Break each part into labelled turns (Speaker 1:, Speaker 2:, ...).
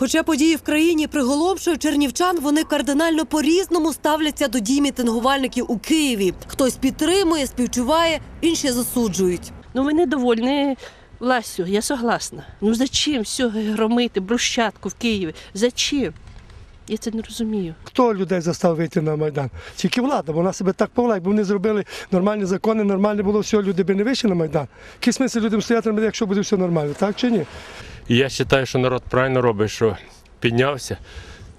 Speaker 1: Хоча події в країні приголомшують чернівчан, вони кардинально по-різному ставляться до дій мітингувальників у Києві. Хтось підтримує, співчуває, інші засуджують.
Speaker 2: Ну, ви недовольні властю, я согласна. Ну зачем все громити, брусчатку в Києві? Зачем? Я це не розумію.
Speaker 3: Хто людей заставив вийти на Майдан? Тільки влада, бо вона себе так повела. Якби вони зробили нормальні закони, нормально було все, люди би не вийшли на Майдан. Який смисл людям стояти, якщо буде все нормально, так чи ні?
Speaker 4: І я вважаю, що народ правильно робить, що піднявся,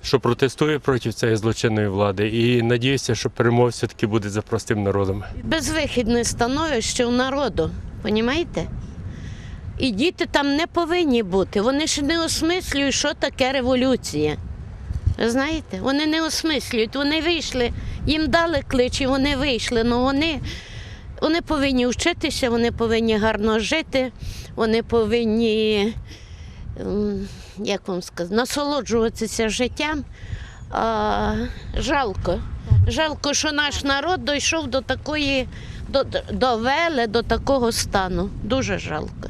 Speaker 4: що протестує проти цієї злочинної влади. І надіюся, що перемога все-таки буде за простим народом.
Speaker 5: безвихідне становище у народу, понімаєте? І діти там не повинні бути. Вони ще не осмислюють, що таке революція. Ви знаєте, вони не осмислюють, вони вийшли, їм дали клич, і вони вийшли. Ну вони, вони повинні вчитися, вони повинні гарно жити, вони повинні, як вам сказати, насолоджуватися життям. А, жалко. Жалко, що наш народ дійшов до такої, до, довели до такого стану. Дуже жалко.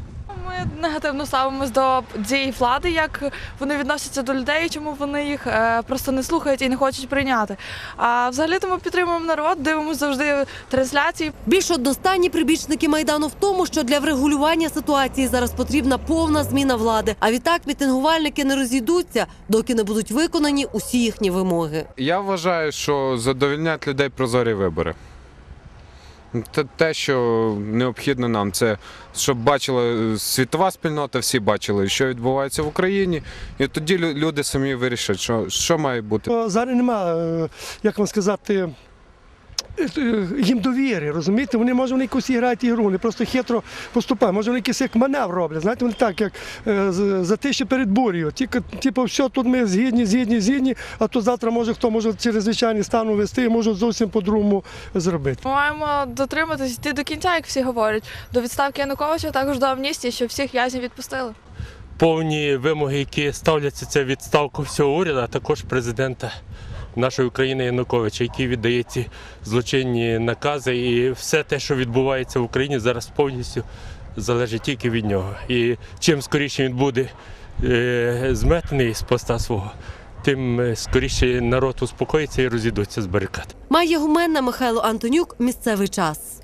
Speaker 6: Негативно ставимось до цієї влади, як вони відносяться до людей, чому вони їх е, просто не слухають і не хочуть прийняти. А взагалі то ми підтримуємо народ, дивимося завжди трансляції.
Speaker 1: Більш одностайні прибічники майдану в тому, що для врегулювання ситуації зараз потрібна повна зміна влади. А відтак мітингувальники не розійдуться, доки не будуть виконані усі їхні вимоги.
Speaker 7: Я вважаю, що задовільнять людей прозорі вибори. Те, що необхідно нам, це щоб бачила е, світова спільнота, всі бачили, що відбувається в Україні, і тоді лю- люди самі вирішать, що, що має бути.
Speaker 3: Зараз нема, е, як вам сказати, е, їм довіри, розумієте? Вони може вони якусь грають ігру, вони просто хитро поступають. Може вони якийсь як маневр роблять. Знаєте, вони так, як е, за що перед бур'ю. Тільки, типу, все, тут ми згідні, згідні, згідні, а то завтра може хто може через звичайний стан вести і може зовсім по-другому зробити.
Speaker 6: Ми маємо дотриматись йти до кінця, як всі говорять, до відставки Януковича, також до амністії, щоб всіх в'язнів відпустили.
Speaker 4: Повні вимоги, які ставляться, це відставку всього уряду, а також президента нашої України Януковича, який віддає ці злочинні накази. І все те, що відбувається в Україні, зараз повністю залежить тільки від нього. І чим скоріше він буде е, зметений з поста свого, тим е, скоріше народ успокоїться і розійдуться з барикад.
Speaker 1: Має Гуменна, Михайло Антонюк. Місцевий час.